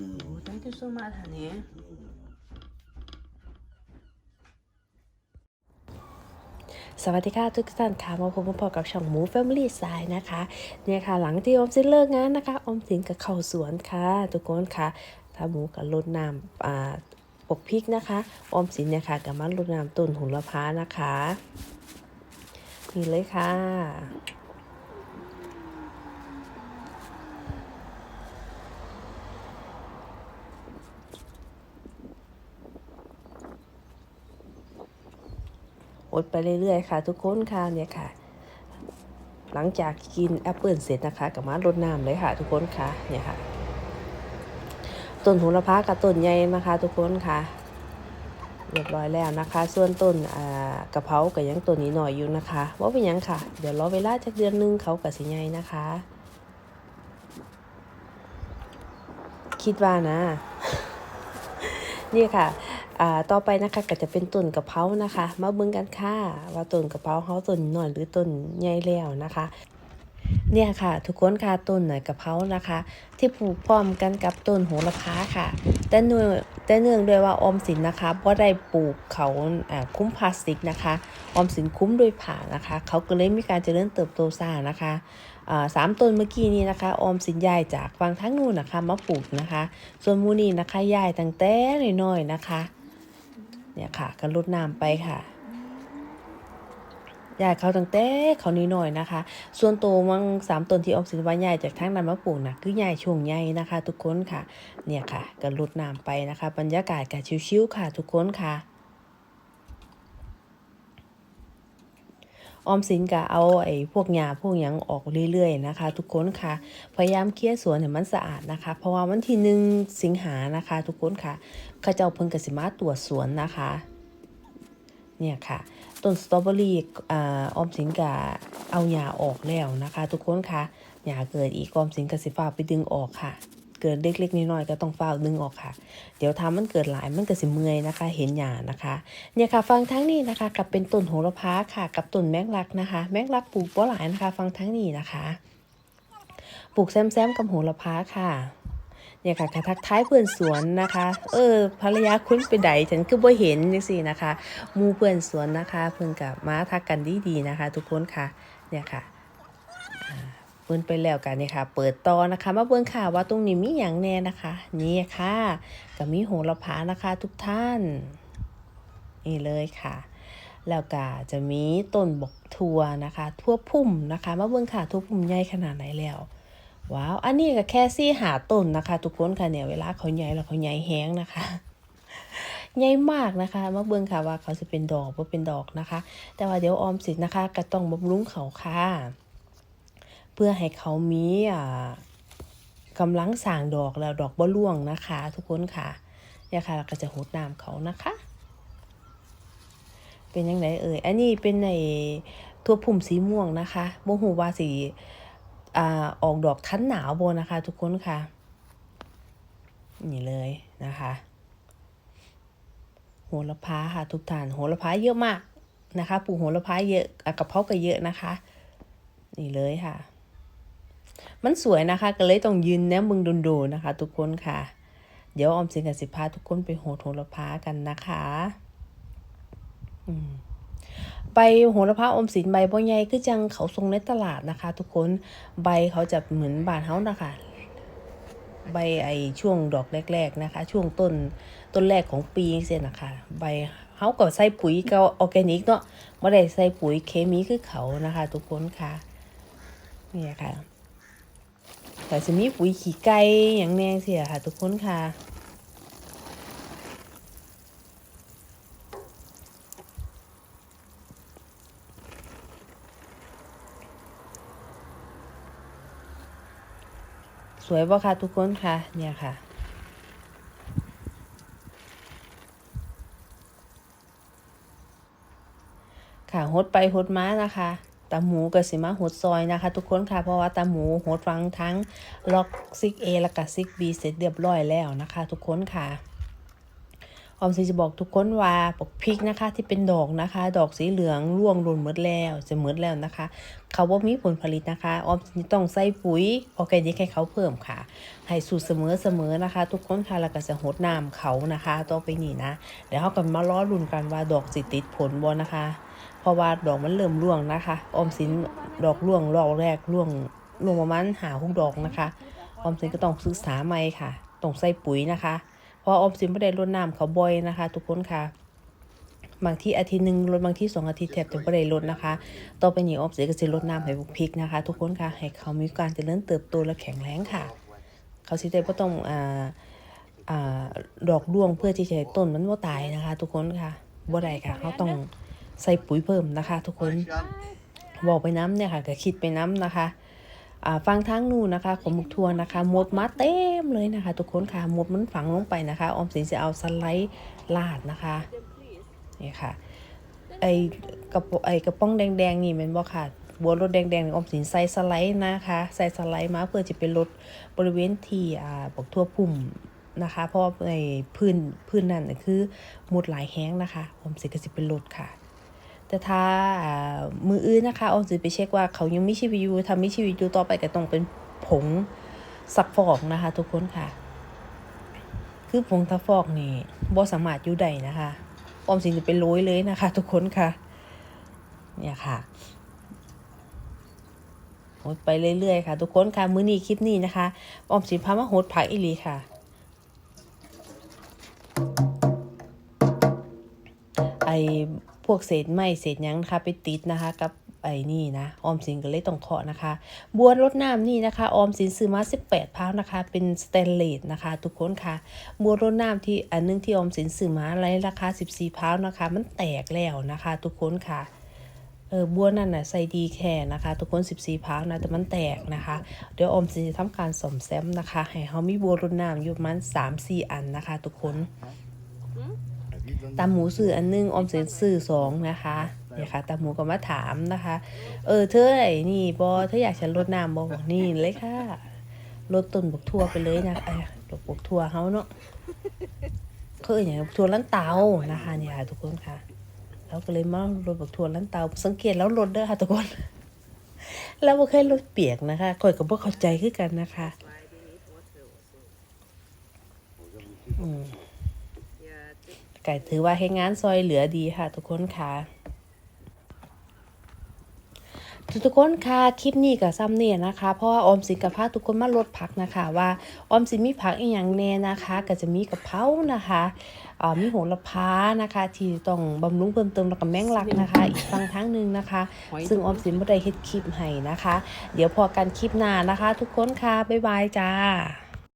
Oh, thank you so much, honey. สวัสดีค่ะทุกท่านค่ะมาพบมาพอกับช่องหมู Family สายนะคะเนี่ยค่ะหลังที่อมสินเลิกงานนะคะอมสินกับเข้าสวนค่ะ ทุกคนค่ะถ้าหมูกับรดน้ำอ่าปกพริกนะคะ อมสินเนี่ยค่ะกับมันรดน้ำต้นหุนละพานะคะ นี่เลยค่ะ ดไปเรื่อยๆค่ะ ทุกคนค่ะเนี่ยค่ะ หลังจากกินแอปเปิลเสร็จนะคะกับมารดน้ำเลยค่ะทุกคนค่ะเนี่ยค่ะต้นโหระพากับต้นใหญ่นะคะ ทุกคนค่ะเรียบร้อยแล้วนะคะ ส่วนต้นกระเพรากับยังต้นนี้หน่อยอยู่นะคะว่าเป็นยังค่ะ เดี๋ยวรอเวลาจากเดือนหนึงเขากับสิใหญ่นะคะ คิดว่านะนี่ค่ะ ต่อไปนะคะก็จะเป็นต้นกะเพรานะคะ มาเบิ่งกันค่ะว่าต้นกะเพราเขาต้นหน้อยหรือต้นใหญ่แล้วนะคะเนี่ยค่ะ ทุกคนค่ะต้นหน่อยกะเพรานะคะ ที่ปลูกพร้อมกันกับต้นโหระพาค่ะ แต่เนื่องแต่เนื่องด้วยว่าออมสินนะคะบ่ได้ปลูกเขาคุ้มพลาสติกนะคะออมสินคุ้มด้วยผ่านะคะ เขาก็เลยมีการเจริญเติบโตซ่านะคะสามต้นเมื่อกี้นี้นะคะ ออมสินยายจากฝั่งทั้งนู้นนะคะมาปลูกนะคะ ส่วนมูนี่นะคะยายตั้งแต่น้อยๆนะคะ เนี่ยค่ะก็ลดน้ำไปค่ะยายเขาตั้งแต่เขานี้หน่อยนะคะ ส่วนโตวมังสามต้นที่ออกสินว่าใหญ่จากทั้งนั้นมาปลูกนะคือใหญ่ช่วงใหญ่นะคะ ทุกคนค่ะ เนี่ยค่ะก็ลดน้ำไปนะคะ บรรยากาศก็ชิวๆค่ะ ทุกคนค่ะ ออมสินก็เอาไอ้พวกหญ้าพวกหยังออกเรื่อยๆนะคะ ทุกคนค่ะ พยายามเคลียร์สวนให้มันสะอาดนะคะ เพราะว่าวันที่หนึ่งสิงหานะคะ ทุกคนค่ะเขาเจ้าเพิ่งกสิมาตรวจสวนนะคะ เนี่ยค่ะต้นสตรอเบอรี่อ่ออมสินกะเอาหญ้าออกแล้วนะคะ ทุกคนค่ะหญ้าเกิดอีกออมสินกสิฟ้าไปดึงออกค่ะ เกิดเล็กๆน้อยๆก็ต้องฝ้าดึงออกค่ะ เดี๋ยวทำมันเกิดหลายมันก็สิเมื่อยนะคะ เห็นหญ้านะคะ เนี่ยค่ะฟังทั้งนี้นะคะ กับเป็นต้นโหระพาค่ะ กับต้นแมงลักนะคะ แมงลักปลูกบ่หลายนะคะ ฟังทั้งนี้นะคะปลูกแซมๆกับโหระพาค่ะเนี่ยค่ะกระทักท้ายเพื่อนสวนนะคะ เออภรรยาคุณไปใดฉันคือบ่เห็นจังซี่นะคะมูเพื่อนสวนนะคะ เพิ่อนกับมาทักกันดีๆนะคะ ทุกคนค่ะ เนี่ยค่ะ พิ่นไปแล้วกันเนี่ยค่ะ เปิดต่อนะคะ มาเบิ่งค่ะว่าตรงนี้มีหยังแน่นะคะ นี่ค่ะก็มีโหระพานะคะทุกท่าน นี่เลยค่ะ แล้วก็จะมีต้นบกทัวนะคะทั่วพุ่มนะคะ มาเบิ่งค่ะทั่วพุ่มใหญ่ขนาดไหนแล้วว้าวอันนี้ก็แค่ซี่หาต้นนะคะ ทุกคนค่ะเนี่ยเวลาเขาใหญ่แล้วเขาใหญ่แห้งนะคะใหญ่มากนะคะมาเบิ่งค่ะว่าเขาจะเป็นดอกว่าเป็นดอกนะคะ แต่ว่าเดี๋ยวออมสินนะคะ ก็ต้องบำรุงเขาค่ะ เพื่อให้เขามีกำลังสร้างดอกแล้วดอกบ่ร่วงนะคะ ทุกคนค่ะเนี่ยค่ะเราก็จะหดน้ำเขานะคะ เป็นยังไงเอ่ยอันนี้เป็นในทั่วพุ่มสีม่วงนะคะโมหูว่าสีอ่าออกดอกทันหนาวโบนะคะ ทุกคนค่ะนี่เลยนะคะโหระพาค่ะทุกท่านโหระพาเยอะมากนะคะปลูกโหระพาเยอะอะกระเพาะก็เยอะนะคะ นี่เลยค่ะ มันสวยนะคะ ก็เลยต้องยืนแนมมึงโดูๆนะคะ ทุกคนค่ะ เดี๋ยวออมสินกับสิพาทุกคนไปโหดโหระพากันนะคะใบโหระพาอมสินใบบ่ใหญ่คือจังเขาทรงในตลาดนะคะ ทุกคนใบเขาจะเหมือนบานเฮานะคะ ใบไอช่วงดอกแรก ๆนะคะ ช่วงต้นต้นแรกของปีเสียนะคะ ใบเฮาก็ใส่ปุ๋ยก็ออร์แกนิกเนาะบ่ได้ใส่ปุ๋ยเคมีคือเขานะคะ ทุกคนค่ะนี่ค่ะ แต่จะมีปุ๋ยขี้ไก่อย่างแน่เสียค่ะ ทุกคนค่ะ สวยป่ะคะทุกคนค่ะ เนี่ยค่ะค่ะหดไปหดมานะคะ ตาหมูกับสิมาหดซอยนะคะ ทุกคนค่ะเพราะว่าตาหมูหดฟังทั้งล็อกซิกเอและก็ซิกบีเสร็จเรียบร้อยแล้วนะคะ ทุกคนค่ะออมสิจะบอกทุกคนว่าปกพริกนะคะ ที่เป็นดอกนะคะ ดอกสีเหลืองร่วงหล่นหมดแล้วจะหมดแล้วนะคะ เขาว่ามีผลผลิตนะคะออมสินต้องใส่ปุ๋ยออร์แกนิกให้เขาเพิ่มค่ะ ให้สูตรเสมอเสมอนะคะ ทุกคนค่ะแล้วก็จะหดน้ำเขานะคะต่อไปนี้นะเดี๋ยวเขากันมาล้อลุ่นกันว่าดอกสิติดผลบ่นะคะ เพราะว่าดอกมันเริ่มร่วงนะคะออมสินดอกร่วงดอกแรกร่วงร่วงประมาณหาหกดอกนะคะออมสินก็ต้องศึกษาใหม่ค่ะต้องใส่ปุ๋ยนะคะ เพราะออมสินไม่ได้รดน้ำเขาบ่อยนะคะ ทุกคนค่ะบางที่อาทิตย์หนึ่งลดบางที่สองอาทิตย์แทบจะไม่ได้ลดนะคะ ต่อไปนี้ออมสินก็จะลดน้ำให้พวกพริกนะคะ ทุกคนค่ะ ให้เขามีการเจริญเติบโตและแข็งแรงค่ะ เขาสิได้บ่ต้องอ่าอ่าดอกร่วงเพื่อที่จะให้ต้นมันบ่ตายนะคะ ทุกคนค่ะบ่ได้ค่ะ เขาต้อง ใส่ปุ๋ยเพิ่มนะคะ ทุกคนบอกไปน้ำเนี่ยค่ะก็คิดไปน้ำนะคะอ่าฟังทางนู่นนะคะของมุกทัวร์นะคะหมดมาเต็มเลยนะคะ ทุกคนค่ะหมดมันฝังลงไปนะคะ ออมสินจะเอาสไลด์ลาดนะคะนี่ค่ะไอกระป๋องไอกระป๋องแดงๆนี่แมันบ่ค่ะบัวรถแดงๆนี่ออมสินใส่สไลด์นะคะใส่สไลด์มาเพื่อจะเป็นลดบริเวณที่อ่าบอกทั่วพุ่มนะคะ เพราะว่าในพื้นพื้นนั่นน่ะคือหมดหลายแห้งนะคะออมสินก็จะเป็นลดค่ะ แต่ถ้ามืออื่นนะคะออมสิไปเช็คว่าเขายังมีชีวิตอยู่ทำมีชีวิตอยู่ต่อไปก็ต้องเป็นผงซักฟอกนะคะ ทุกคนค่ะ คือผงซักฟอกนี่บ่สามารถอยู่ได้นะคะออมสินจะเป็นโรยเลยนะคะ ทุกคนค่ะ เนี่ยค่ะโหดไปเรื่อยๆค่ะ ทุกคนค่ะมื้อนี้คลิปนี้นะคะออมสินพามาโหดผักอีลีค่ะไอ วกเศษไม้เศษยังนะคะไปติดนะคะกับไอ้นี่นะออมสินก็เลยต้องเคาะนะคะ บัวรดน้ำนี่นะคะ ออมสินซื้อมา 18พาวนะคะ เป็นสแตนเลสนะคะ ทุกคนค่ะ บัวรดน้ำที่อันนึงที่ออมสินซื้อมาในราคา 14พาวนะคะ มันแตกแล้วนะคะ ทุกคนค่ะเออบัวนั่นน่ะใส่ดีแค่นะคะ ทุกคน 14พาวนะแต่มันแตกนะคะ เดี๋ยวออมสินจะทำการซ่อมแซมนะคะ ให้เขามีบัวรดน้ำอยู่มัน3-4อันนะคะ ทุกคน ตามหมูสื่ออันนึงออมสินสื่อสองนะคะเนี่ยค่ะตามหมูก็มาถามนะคะ เออเธอไอ้นี่บอเธออยากฉันลดน้ำบอบอกนี่เลยค่ะลดต้นบกทั่วไปเลยนะไอ้ดอกบกทั่วเขาเนาะเขาเอ่ยอย่างบกทั่วล้านเตานะคะเนี่ยค่ะทุกคนค่ะเราก็เลยมาลดบกทั่วล้านเตาสังเกตแล้วลดเด้อค่ะทุกคนแล้วบ่เคยลดเปียกนะคะก่อยกับบ่เข้าใจคือกันนะคะ อืม ก่ถือว่าให้งานซอยเหลือดีค่ะ ทุกคนค่ะทุกๆคนค่ะคลิปนี้กับซ้ำเนี่ยนะคะ เพราะว่าออมสินกับพาทุกคนมาลดผักนะคะ ว่าออมสินมีผักอีกอย่างแน่นะคะ ก็จะมีกะเพรานะคะอ่ามีโหระพานะคะ ที่ต้องบำรุงเพิ่มเติมแล้วก็แมงลักนะคะ อีกฝั่งทั้งหนึ่งนะคะ ซึ่งออมสินไม่ได้เฮ็ดคลิปให้นะคะ เดี๋ยวพอกันคลิปหน้านะคะ ทุกคนค่ะบ๊ายบายจ้า